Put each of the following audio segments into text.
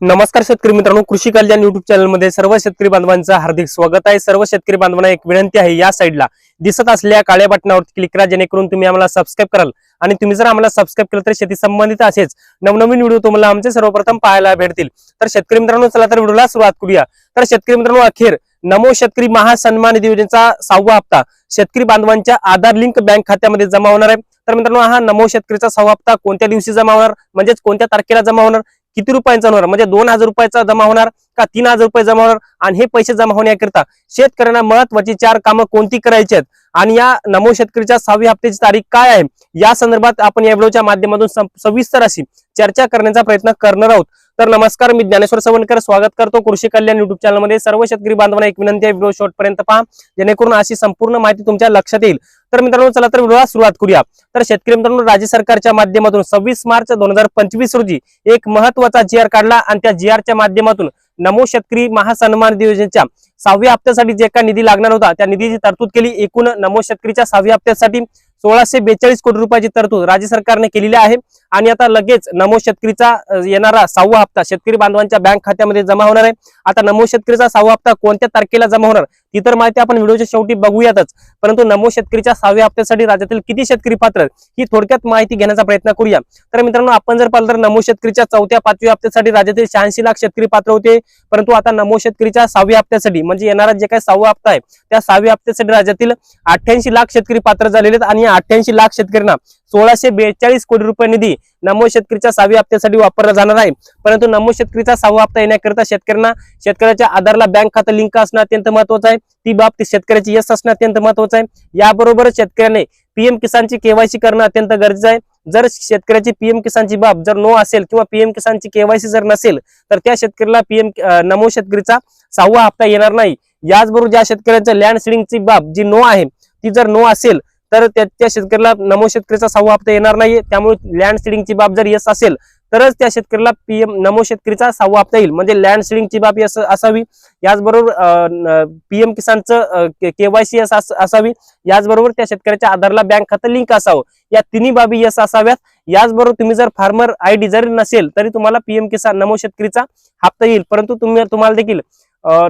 नमस्कार शेतकरी मित्रांनो कृषी कल्याण युट्यूब चॅनलमध्ये सर्व शेतकरी बांधवांचं हार्दिक स्वागत आहे. सर्व शेतकरी बांधवांना एक विनंती आहे या साईडला दिसत असलेल्या काळ्या बटनावरती क्लिक करा जेणेकरून तुम्ही आम्हाला सबस्क्राईब कराल. आणि तुम्ही जर आम्हाला सबस्क्राईब केलं तर शेती संबंधित असेच नवनवीन व्हिडिओ तुम्हाला आमचे सर्वप्रथम पाहायला भेटतील. तर शेतकरी मित्रांनो चला तर व्हिडिओला सुरुवात करूया. तर शेतकरी मित्रांनो अखेर नमो शेतकरी महासन्मान निधी योजनेचा सहावा हप्ता शेतकरी बांधवांच्या आधार लिंक बँक खात्यामध्ये जमा होणार आहे. तर मित्रांनो हा नमो शेतकरीचा सहावा हप्ता कोणत्या दिवशी जमा होणार? म्हणजेच कोणत्या तारखेला जमा होणार? किती रुपयांचा होणार? म्हणजे दोन हजार रुपयाचा जमा होणार का तीन हजार रुपये जमा होणार? आणि हे पैसे जमा होण्याकरिता शेतकऱ्यांना महत्वाची चार कामं कोणती करायची आहेत? आणि या नमो शेतकरीच्या सहावी हप्त्याची तारीख काय आहे? या संदर्भात आपण या व्हिडिओच्या माध्यमातून सविस्तर अशी चर्चा करण्याचा प्रयत्न करणार आहोत. तर नमस्कार मी ज्ञानेश्वर सवणकर स्वागत करतो कृषी कल्याण युट्यूब चॅनलमध्ये सर्व शेतकरी बांधवांना एक विनंती आहे व्हिडिओ शॉर्टपर्यंत पहा. जेणेकरून अशी संपूर्ण माहिती तुमच्या लक्षात येईल. तर मित्रांनो चला तर व्हिडिओला सुरुवात करूया. तर शेतकरी मित्रांनो राज्य सरकारच्या माध्यमातून सव्वीस मार्च दोन हजार पंचवीस रोजी एक महत्त्वाचा जी आर काढला आणि त्या जी च्या माध्यमातून नमो शेतकरी महासन्मान योजनेच्या सहाव्या हप्त्यासाठी जे काय निधी लागणार होता त्या निधीची तरतूद केली. एकूण नमो शेतकरीच्या सहाव्या हप्त्यासाठी सोळाशे बेचाळीस कोटी रुपयाची तरतूद राज्य सरकारने केलेली आहे. आणि आता लगेच नमो शेतकरीचा येणारा सहावा हप्ता शेतकरी बांधवांच्या बँक खात्यामध्ये जमा होणार आहे. आता नमो शेतकरीचा सहावा हप्ता कोणत्या तारखेला जमा होणार? ती तर माहिती आपण व्हिडिओच्या शेवटी बघूयातच. परंतु नमो शेतकरीच्या सहाव्या हप्त्यासाठी राज्यातील किती शेतकरी पात्र ही थोडक्यात माहिती घेण्याचा प्रयत्न करूया. तर मित्रांनो आपण जर पाहिलं तर नमो शेतकरीच्या चौथ्या पाचव्या हप्त्यासाठी राज्यातील शहाऐंशी लाख शेतकरी पात्र होते. परंतु आता नमो शेतकरीच्या सहाव्या हप्त्यासाठी म्हणजे येणारा जे काही सहावा हप्ता आहे त्या सहाव्या हप्त्यासाठी राज्यातील अठ्ठ्याऐंशी लाख शेतकरी पात्र झालेले आहेत. आणि या अठ्ठ्याऐंशी लाख शेतकऱ्यांना सोळाशे बेचाळीस कोटी रुपये निधी नमो शेतकरीच्या सहावी हप्त्यासाठी वापरला जाणार आहे. परंतु नमो शेतकरीचा सहावा हप्ता येण्याकरिता शेतकऱ्यांना शेतकऱ्याच्या आधारला बँक खातं लिंक असणं अत्यंत महत्वाचं आहे. ती बाब शेतकऱ्याची यश असणं अत्यंत महत्वाचं आहे. याबरोबरच शेतकऱ्याने पीएम किसानची केवायसी करणं अत्यंत गरजेचं आहे. जर शेतकऱ्याची पीएम किसानची बाब जर नो असेल किंवा पीएम किसानची केवायसी जर नसेल तर त्या शेतकऱ्याला पीएम नमो शेतकरीचा सहावा हप्ता येणार नाही. याचबरोबर ज्या शेतकऱ्यांच्या लँड सिडिंगची बाब जी नो आहे ती जर नो असेल तर त्या शेतकऱ्याला नमो शेतकरीचा सहावा हप्ता येणार नाही त्यामुळे लँड सिडिंगची बाब जर येस असेल तरच त्या शेतकऱ्याला पीएम नमो शेतकरीचा सहावा हप्ता येईल. म्हणजे लँड सिडिंगची बाब यस असावी. याचबरोबर पीएम किसानचं केवायसी असावी. याचबरोबर त्या शेतकऱ्याच्या आधारला बँक खातं लिंक असावं. या तिन्ही बाबी यस असाव्यात. याचबरोबर तुम्ही जर फार्मर आय जरी नसेल तरी तुम्हाला पीएम किसान नमो शेतकरीचा हप्ता येईल. परंतु तुम्ही तुम्हाला देखील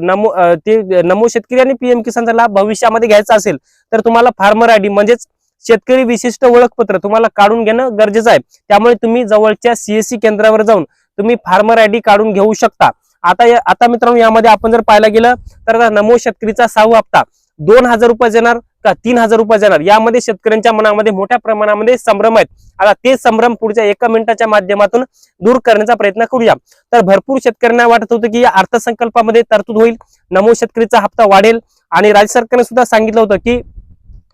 नमो ते नमो शेतकरी आणि पीएम किसानचा लाभ भविष्यामध्ये घ्यायचा असेल तर तुम्हाला फार्मर आय डी म्हणजेच शेतकरी विशिष्ट ओळखपत्र तुम्हाला काढून घेणं गरजेचं आहे. त्यामुळे तुम्ही जवळच्या सीएससी केंद्रावर जाऊन तुम्ही फार्मर आय डी काढून घेऊ शकता. आता या- आता मित्रांनो यामध्ये आपण जर पाहायला गेलं तर नमो शेतकरीचा सहावा हप्ता दोन हजार रुपये येणार का तीन हजार रुपये जाणार? यामध्ये शेतकऱ्यांच्या मनामध्ये मोठ्या प्रमाणामध्ये संभ्रम आहेत. आता ते संभ्रम पुढच्या एका मिनिटाच्या माध्यमातून दूर करण्याचा प्रयत्न करूया. तर भरपूर शेतकऱ्यांना वाटत होतं की या अर्थसंकल्पामध्ये तरतूद होईल. नमो शेतकरीचा हप्ता वाढेल. आणि राज्य सरकारने सुद्धा सांगितलं होतं की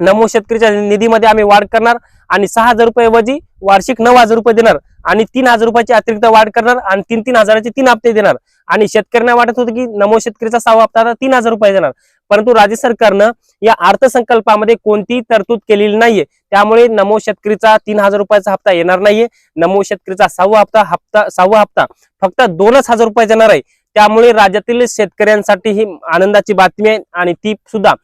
नमो शेतकरीच्या निधीमध्ये आम्ही वाढ करणार आणि सहा हजार रुपयाऐवजी वार्षिक नऊ हजार रुपये देणार आणि तीन हजार रुपयाची अतिरिक्त वाढ करणार आणि तीन तीन हजाराचे तीन हप्ते देणार. आणि शेतकऱ्यांना वाटत होतं की नमो शेतकरीचा सहा हप्ता आता तीन हजार रुपये देणार. परंतु राज्य सरकारनं या अर्थसंकल्पामध्ये कोणतीही तरतूद केलेली नाहीये. त्यामुळे नमो शेतकरीचा तीन हजार रुपयाचा हप्ता येणार नाहीये. नमो शेतकरीचा सहावा हप्ता हप्ता सहावा हप्ता फक्त दोनच हजार रुपये येणार आहे. त्यामुळे राज्यातील शेतकऱ्यांसाठी ही आनंदाची बातमी आहे आणि ती सुद्धा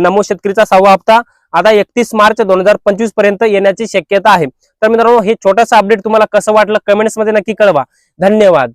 नमो शेतकरीचा सहावा हप्ता आता एकतीस मार्च दोन हजार पंचवीसपर्यंत येण्याची शक्यता आहे. तर मित्रांनो हे छोटंसं अपडेट तुम्हाला कसं वाटलं? कमेंट्समध्ये नक्की कळवा. धन्यवाद.